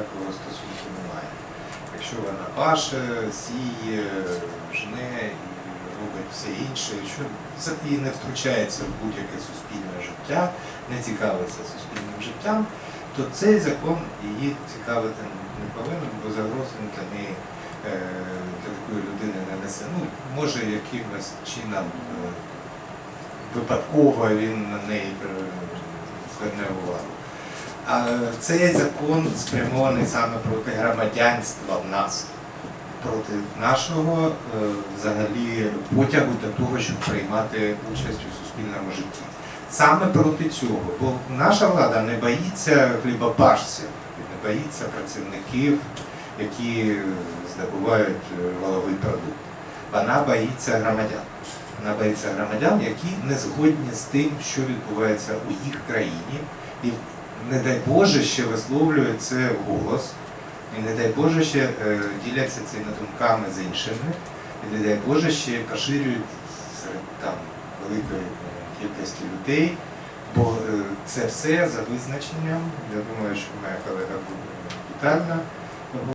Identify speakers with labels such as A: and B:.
A: стосунку немає. Якщо вона паше, сіє, жне і робить все інше, що це і не втручається в будь-яке суспільне життя, не цікавиться суспільним життям, то цей закон її цікавити не повинен, бо загрози для неї е, для такої людини не несе. Ну, може, якимось чином е, випадково він на неї зверне увагу. Цей закон спрямований саме проти громадянства в нас, проти нашого е, взагалі потягу до того, щоб приймати участь у суспільному житті. Саме проти цього, бо наша влада не боїться хлібопашців, не боїться працівників, які здобувають е, валовий продукт. Вона боїться громадян. Вона боїться громадян, які не згодні з тим, що відбувається у їх країні, і не дай Боже ще висловлюють це голос, і не дай Боже ще е, діляться цими думками з іншими, і не дай Боже ще поширюють серед там великої кількості людей, бо е, це все за визначенням, я думаю, що моя колега буде детально